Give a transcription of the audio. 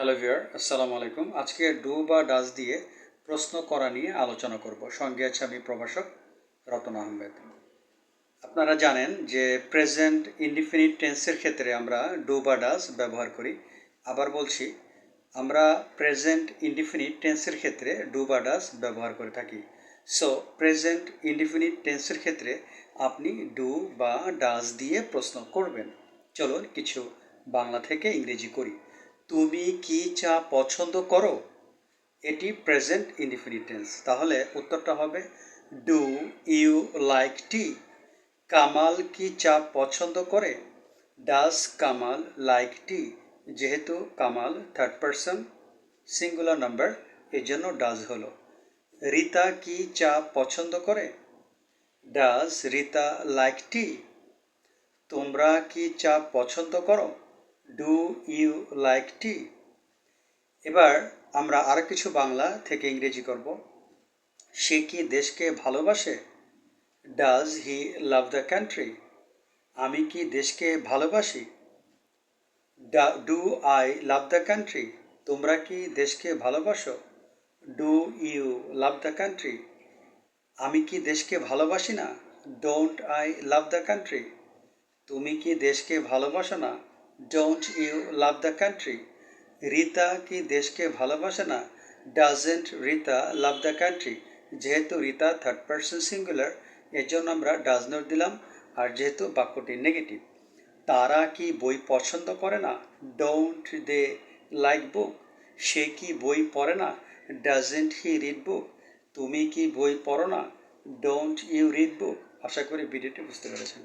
Hello ভিয়ার আসসালামু আলাইকুম। আজকে ডু বা ডাস দিয়ে প্রশ্ন করা নিয়ে আলোচনা করব। সঙ্গে আছে আমি প্রভাষক রতন আহমেদ। আপনারা জানেন যে প্রেজেন্ট ইনডিফিনিট টেন্সের ক্ষেত্রে আমরা ডু বা ডাস ব্যবহার করি। আবার বলছি, আমরা প্রেজেন্ট ইনডিফিনিট টেন্সের ক্ষেত্রে ডু বা ডাস ব্যবহার করে থাকি। সো, প্রেজেন্ট ইনডিফিনিট টেন্সের ক্ষেত্রে আপনি ডু বা ডাস দিয়ে প্রশ্ন করবেন। চলুন কিছু বাংলা থেকে ইংরেজি করি। তুমি কি চা পছন্দ করো? এটি প্রেজেন্ট ইনডিফিনিট টেন্স তাহলে উত্তরটা হবে do you like tea Kamal কি চা পছন্দ করে? ডাস কামাল লাইক টি যেহেতু Kamal third person singular number এর জন্য ডাজ হলো। রিতা কি চা পছন্দ করে? ডাজ রিতা লাইক টি তোমরা কি চা পছন্দ করো? ডু ইউ লাইক টি এবার আমরা আরও কিছু বাংলা থেকে ইংরেজি করব। সে কি দেশকে ভালোবাসে? Does he love the country আমি কি দেশকে ভালোবাসি? Do I love the country তোমরা কি দেশকে ভালোবাসো? Do you love the country আমি কি দেশকে ভালোবাসি না? Don't I love the country তুমি কি দেশকে ভালোবাসো না? Don't you love the country Rita কি দেশকে ভালোবাসে না? Doesn't Rita love the country যেহেতু রিতা থার্ড পার্সন সিঙ্গুলার এর জন্য আমরা ডাজ নট দিলাম, আর যেহেতু বাক্যটি নেগেটিভ তারা কি বই পছন্দ করে না? ডোন্ট দে লাইক বুক সে কি বই পড়ে না? ডাজেন্ট হি রিড বুক তুমি কি বই পড়ো না? ডোন্ট ইউ রিড বুক আশা করি ভিডিওটি বুঝতে পেরেছেন।